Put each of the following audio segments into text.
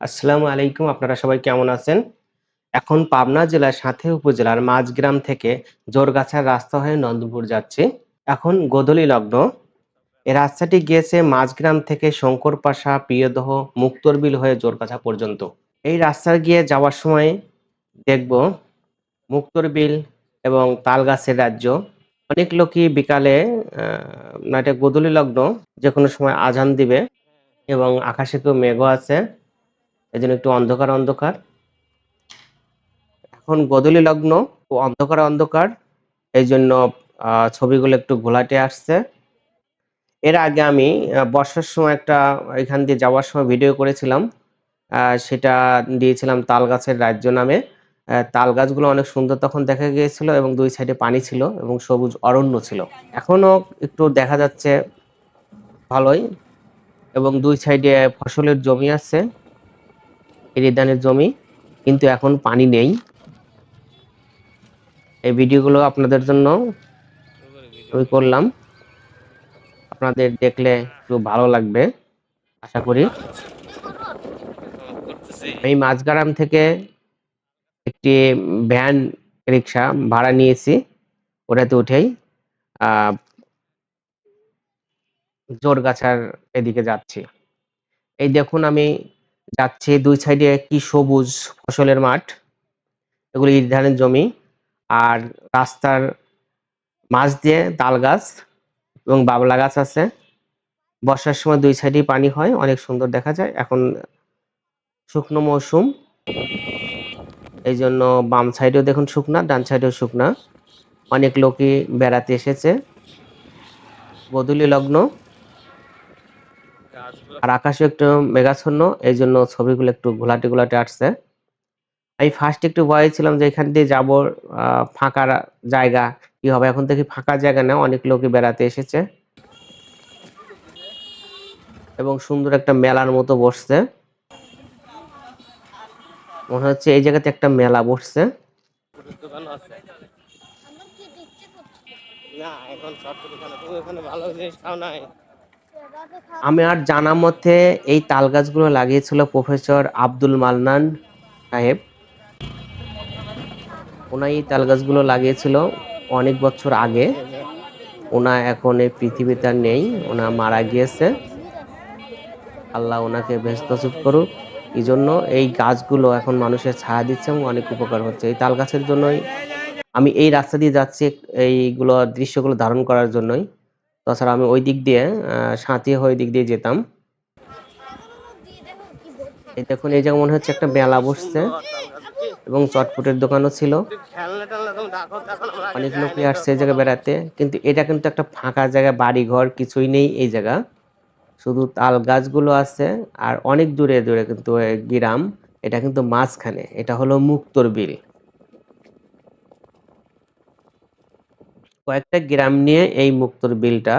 আসসালামু আলাইকুম আপনারা সবাই কেমন আছেন? এখন পাবনা জেলার সাথে উপজেলার মাঝগ্রাম থেকে জোরগাছার রাস্তা হয়ে নন্দপুর যাচ্ছি। এখন গোধূলি লগ্ন। এই রাস্তাটি গিয়েছে মাঝগ্রাম থেকে শঙ্করপাশা প্রিয়দহ মুক্তরবিল হয়ে জোরগাছা পর্যন্ত। এই রাস্তা গিয়ে যাওয়ার সময় দেখব মুক্তরবিল এবং তালগাছের রাজ্য। অনেক লোকই বিকালে আহ, না এটা লগ্ন যে কোনো সময় আজান দিবে এবং আকাশে তো মেঘও আছে। এই জন্য একটু অন্ধকার অন্ধকার। এখন গোধূলি লগ্ন অন্ধকার অন্ধকার। এই জন্য ছবিগুলো একটু ঘোলাটে আসছে। এর আগে আমি বর্ষার সময় একটা, এখান দিয়ে যাওয়ার সময় ভিডিও করেছিলাম। সেটা দিয়েছিলাম তাল গাছের রাজ্য নামে। তাল গাছগুলো অনেক সুন্দর তখন দেখা গিয়েছিল এবং দুই সাইডে পানি ছিল এবং সবুজ অরণ্য ছিল। এখনও একটু দেখা যাচ্ছে ভালোই এবং দুই সাইডে ফসলের জমি আছে। এরিদানের জমি, কিন্তু এখন পানি নেই। এই ভিডিওগুলো আপনাদের জন্য আমি করলাম। আপনাদের দেখলে একটু ভালো লাগবে, আশা করি। এই মাঝগ্রাম থেকে একটি ভ্যান রিক্সা ভাড়া নিয়েছি, ওটাতে উঠেই। জোরগাছার এদিকে যাচ্ছি। এই দেখুন আমি যাচ্ছি দুই সাইডে কি সবুজ ফসলের মাঠ, এগুলি ধানের জমি, আর রাস্তার মাঝ দিয়ে তাল গাছ এবং বাবলা গাছ আছে। বর্ষার সময় দুই সাইডেই পানি হয়, অনেক সুন্দর দেখা যায়। এখন শুকনো মৌসুম এই জন্য বাম সাইডেও দেখুন শুকনা, ডান সাইডেও শুকনা। অনেক লোকই বেড়াতে এসেছে। গোধূলি লগ্ন। আর আকাশে একটু মেঘাচ্ছন্ন এই জন্য ছবিগুলো একটু ঘোলাটে ঘোলাটে আসছে। আমি ফার্স্ট একটু ভয়ে ছিলাম যে এখান দিয়ে যাব ফাঁকা জায়গা, কি হবে? এখন দেখি ফাঁকা জায়গা না অনেক লোকই বেড়াতে এসেছে। এবং সুন্দর একটা মেলার মতো বসছে। মনে হচ্ছে এই জায়গাতে একটা মেলা বসছে। আমি আর জানা মতে এই তাল গাছগুলো লাগিয়েছিল প্রফেসর আব্দুল মান্নান সাহেব। ওনা এই তাল গাছগুলো লাগিয়েছিল অনেক বছর আগে। ওনা এখন এই পৃথিবীতে নেই, ওনা মারা গিয়েছে। আল্লাহ ওনাকে ব্যস্ত করুক। এই জন্য এই গাছগুলো এখন মানুষের ছায়া দিচ্ছে এবং অনেক উপকার হচ্ছে। এই তাল গাছের জন্যই আমি এই রাস্তা দিয়ে যাচ্ছি, এইগুলো দৃশ্যগুলো ধারণ করার জন্যই। তাছাড়া আমি ওই দিক দিয়ে সাঁতিয়া হয়ে দিক দিয়ে যেতাম। এই দেখুন, এই জায়গা মনে হচ্ছে একটা মেলা বসছে এবং চটপটের দোকানও ছিল। অনেক লোকই আসছে এই জায়গায় বেড়াতে, কিন্তু এটা কিন্তু একটা ফাঁকা জায়গা বাড়ি ঘর কিছুই নেই এই জায়গা। শুধু তাল গাছগুলো আছে আর অনেক দূরে দূরে কিন্তু গ্রাম, এটা কিন্তু মাঝখানে, এটা হলো মুক্তর বিল। কয়েকটা গ্রাম নিয়ে এই মুক্তর বিলটা।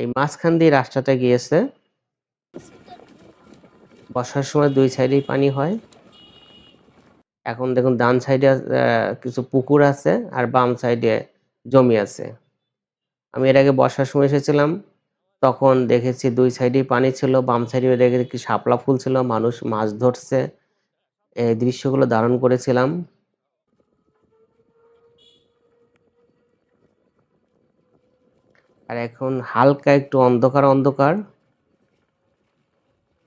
এই মাঝখান দিয়ে রাস্তাটা গিয়েছে। বর্ষার সময় দুই সাইডেই পানি হয়। এখন দেখুন ডান সাইডে কিছু পুকুর আছে আর বাম সাইডে জমি আছে। আমি এর আগে বর্ষার সময় এসেছিলাম, তখন দেখেছি দুই সাইডেই পানি ছিল, বাম সাইডে দেখে কি শাপলা ফুল ছিল, মানুষ মাছ ধরছে। এই দৃশ্যগুলো ধারণ করেছিলাম। আর এখন হালকা একটু অন্ধকার অন্ধকার।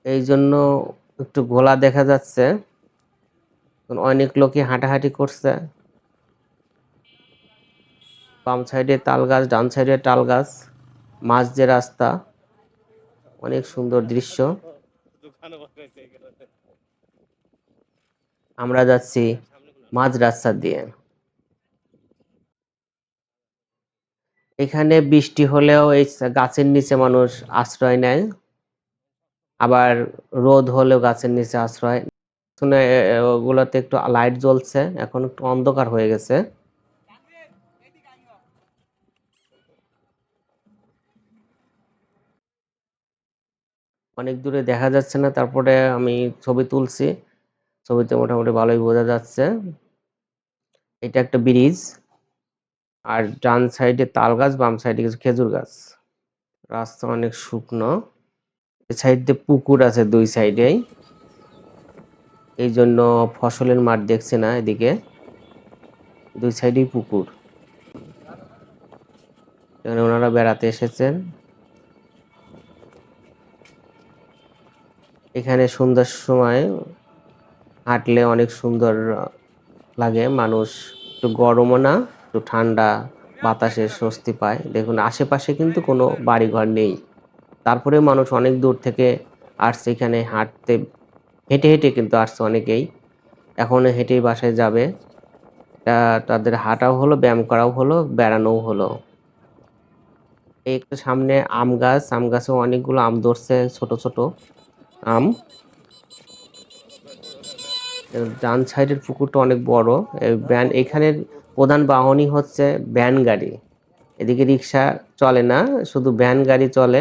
এই জন্য একটু ঘোলা দেখা যাচ্ছে। অনেক লোকই হাঁটাহাঁটি করছে। বাম সাইডে তাল গাছ, ডান সাইডে তাল গাছ মাঝ যে রাস্তা, অনেক সুন্দর দৃশ্য। আমরা যাচ্ছি মাঝ রাস্তা দিয়ে। এখানে বৃষ্টি হলেও এই গাছের নিচে মানুষ আশ্রয় নেয়। আবার রোদ হলেও গাছের নিচে আশ্রয় শুনে ওগুলোতে একটু লাইট জ্বলছে, এখন একটু অন্ধকার হয়ে গেছে। অনেক দূরে দেখা যাচ্ছে না, তারপরে আমি ছবি তুলছি। ছবিতে মোটামুটি ভালোই বোঝা যাচ্ছে। এটা একটা ব্রিজ। আর ডান সাইডে তাল গাছ, বাম সাইডে কিছু খেজুর গাছ। রাস্তা অনেক শুকনো। সাইড পুকুর আছে দুই সাইডেই। এই জন্য ফসলের মাঠ দেখছে না এদিকে। দুই সাইডেই পুকুর। এখানে ওনারা বেড়াতে এসেছেন। এখানে সন্ধ্যার সময় হাঁটলে অনেক সুন্দর লাগে। মানুষ একটু গরমও না। একটু ঠান্ডা, বাতাসে স্বস্তি পায়। দেখুন, আশেপাশে কিন্তু কোনো বাড়িঘর নেই। তারপরে মানুষ অনেক দূর থেকে আসছে এখানে হাঁটতে। হেঁটে হেঁটে কিন্তু আসছে অনেকেই। এখন হেঁটেই বাসায় যাবে। তাদের হাঁটাও হলো, ব্যায়াম করাও হলো, বেড়ানোও হলো। এই একটু সামনে আম গাছ। আম গাছে অনেকগুলো আম ধরছে, ছোট ছোট আম। ডান সাইডের পুকুরটা অনেক বড়। ভ্যান এখানের প্রধান বাহনই হচ্ছে ভ্যান গাড়ি। এদিকে রিক্সা চলে না, শুধু ভ্যান গাড়ি চলে।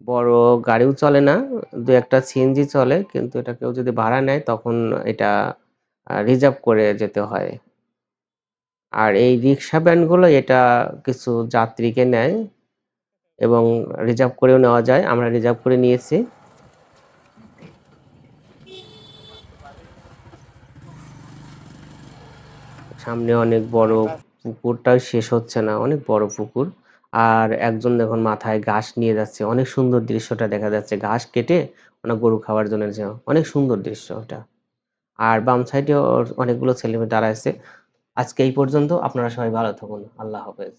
বড় গাড়িও চলে না, দু একটা সিএনজি চলে, কিন্তু এটা কেউ যদি ভাড়া নেয় তখন এটা রিজার্ভ করে যেতে হয়। আর এই রিক্সা ভ্যানগুলো এটা কিছু যাত্রীকে নেয় এবং রিজার্ভ করেও নেওয়া যায়। আমরা রিজার্ভ করে নিয়েছি। সামনে অনেক বড় পুকুরটাও শেষ হচ্ছে না, অনেক বড় পুকুর। আর একজন দেখুন মাথায় ঘাস নিয়ে যাচ্ছে, অনেক সুন্দর দৃশ্যটা দেখা যাচ্ছে। ঘাস কেটে ওনার গরু খাওয়ার জন্য অনেক সুন্দর দৃশ্য ওটা। আর বাম সাইডে অনেকগুলো ছেলেমেয়ে দাঁড়াইছে। আজকে এই পর্যন্ত, আপনারা সবাই ভালো থাকুন। আল্লাহ হাফেজ।